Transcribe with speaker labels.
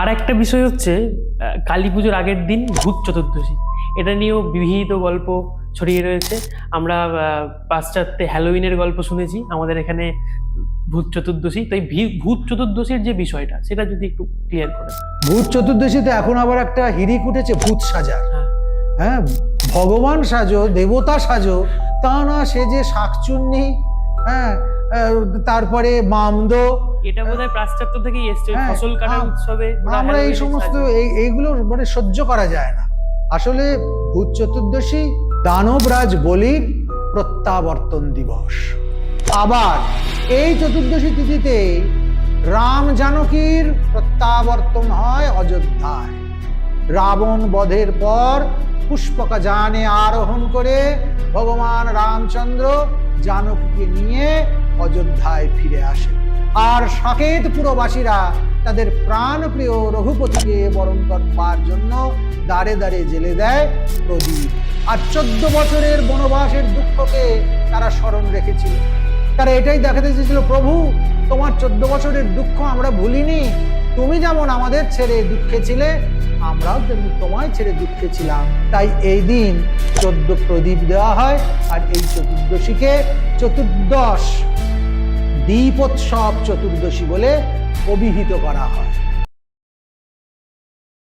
Speaker 1: আর একটা বিষয় হচ্ছে কালী পুজোর আগের দিন ভূত চতুর্দশী। এটা নিয়েও বিবিধ গল্প ছড়িয়ে রয়েছে। আমরা পাশ্চাত্যে হ্যালোইনের গল্প শুনেছি আমাদের এখানে ভূত চতুর্দশী। তাই ভূত চতুর্দশীর যে বিষয়টা সেটা যদি একটু ক্লিয়ার করে।
Speaker 2: ভূত চতুর্দশীতে এখন আবার একটা হিরিক উঠেছে ভূত সাজার
Speaker 1: হ্যাঁ।
Speaker 2: হ্যাঁ ভগবান সাজো দেবতা সাজো তা না সে যে শাকচুন্নি হ্যাঁ তারপরে মামদ
Speaker 1: এটা বোধহয় পাশ্চাত্য থেকেই এসছে
Speaker 2: হ্যাঁ,
Speaker 1: ফসল কাটার উৎসবে
Speaker 2: আমরা এই সমস্ত এই এইগুলো মানে সহ্য করা যায় না। আসলে ভূত চতুর্দশী দানবরাজ বলির প্রত্যাবর্তন দিবস। আবার এই চতুর্দশী তিথিতে রাম জানকীর প্রত্যাবর্তন হয় অযোধ্যায়। রাবণ বধের পর পুষ্পকা যানে আরোহণ করে ভগবান রামচন্দ্র জানকীকে নিয়ে অযোধ্যায় ফিরে আসেন আর সাকেতপুরবাসীরা তাদের প্রাণপ্রিয় রঘুপতিকে বরণ করবার জন্য দাঁড়ে দাঁড়ে জেলে দেয় প্রদীপ। আর চোদ্দ বছরের বনবাসের দুঃখকে তারা স্মরণ রেখেছিল। তারা এটাই দেখাতে চেয়েছিল, প্রভু, তোমার চোদ্দ বছরের দুঃখ আমরা ভুলিনি। তুমি যেমন আমাদের ছেড়ে দুঃখে ছিলে, আমরাও তেমনি তোমায় ছেড়ে দুঃখে ছিলাম। তাই এই দিন চোদ্দ প্রদীপ দেওয়া হয়। আর এই চতুর্দশীকে চতুর্দশ দীপোৎসব চতুর্দশী বলে অভিহিত করা হয়।